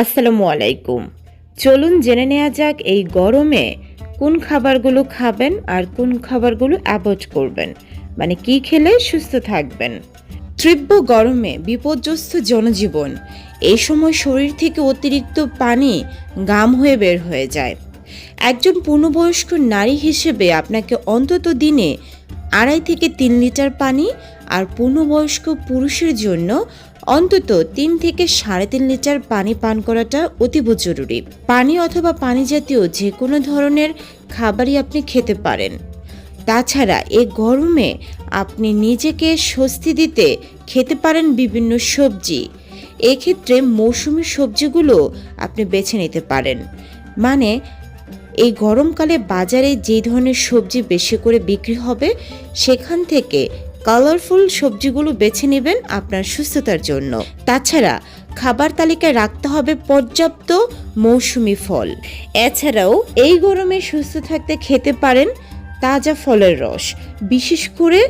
আসসালামু আলাইকুম। চলুন জেনে নেওয়া যাক এই গরমে কোন খাবারগুলো খাবেন আর কোন খাবারগুলো অ্যাভয়েড করবেন। মানে কি খেলে সুস্থ থাকবেন। তীব্র গরমে বিপর্যস্ত জনজীবন। এই সময় শরীর থেকে অতিরিক্ত পানি গাম হয়ে বের হয়ে যায়। একজন পূর্ণবয়স্ক নারী হিসেবে আপনাকে অন্তত দিনে আড়াই থেকে তিন লিটার পানি আর পূর্ণবয়স্ক পুরুষের জন্য অন্তত তিন থেকে সাড়ে তিন লিটার পানি পান করাটা অতীব জরুরি। পানি অথবা পানি জাতীয় যে কোনো ধরনের খাবারই আপনি খেতে পারেন। তাছাড়া এ গরমে আপনি নিজেকে স্বস্তি দিতে খেতে পারেন বিভিন্ন সবজি। এক্ষেত্রে মৌসুমি সবজিগুলো আপনি বেছে নিতে পারেন। মানে এই গরমকালে বাজারে যে ধরনের সবজি বেশি করে বিক্রি হবে, সেখান থেকে কালারফুল সবজিগুলো বেছে নেবেন আপনার সুস্থতার জন্য। তাছাড়া খাবার তালিকায় রাখতে হবে পর্যাপ্ত মৌসুমি ফল। এছাড়াও এই গরমে সুস্থ থাকতে খেতে পারেন তাজা ফলের রস, বিশেষ করে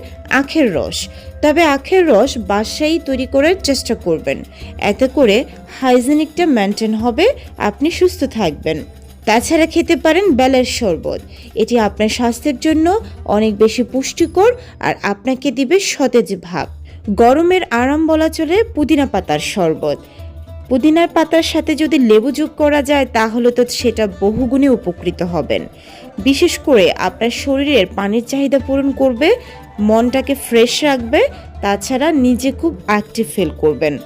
আখের রস। তবে আখের রস বাসায় তৈরি করার চেষ্টা করবেন। এতে করে হাইজেনিকটা মেনটেন হবে, আপনি সুস্থ থাকবেন। তাছাড়া খেতে পারেন বেলের শরবত। এটি আপনার স্বাস্থ্যের জন্য অনেক বেশি পুষ্টিকর আর আপনাকে দিবে সতেজ ভাব। গরমের আরাম বলা চলে পুদিনা পাতার শরবত। পুদিনার পাতার সাথে যদি লেবু যোগ করা যায়, তাহলে তো সেটা বহুগুণে উপকৃত হবেন। বিশেষ করে আপনার শরীরের পানির চাহিদা পূরণ করবে, মনটাকে ফ্রেশ রাখবে, তাছাড়া নিজে খুব অ্যাক্টিভ ফিল করবেন।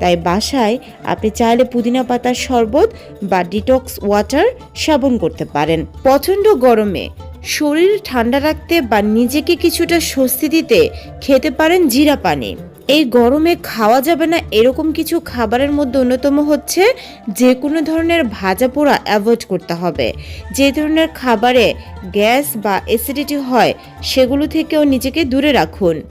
তাই বাসায় আপনি চাইলে পুদিনা পাতার শরবত বা ডিটক্স ওয়াটার সেবন করতে পারেন। প্রচণ্ড গরমে শরীর ঠান্ডা রাখতে বা নিজেকে কিছুটা স্বস্তি দিতে খেতে পারেন জিরা পানি। এই গরমে খাওয়া যাবে না এরকম কিছু খাবারের মধ্যে অন্যতম হচ্ছে যে কোনো ধরনের ভাজা পোড়া অ্যাভয়েড করতে হবে। যে ধরনের খাবারে গ্যাস বা অ্যাসিডিটি হয় সেগুলো থেকেও নিজেকে দূরে রাখুন।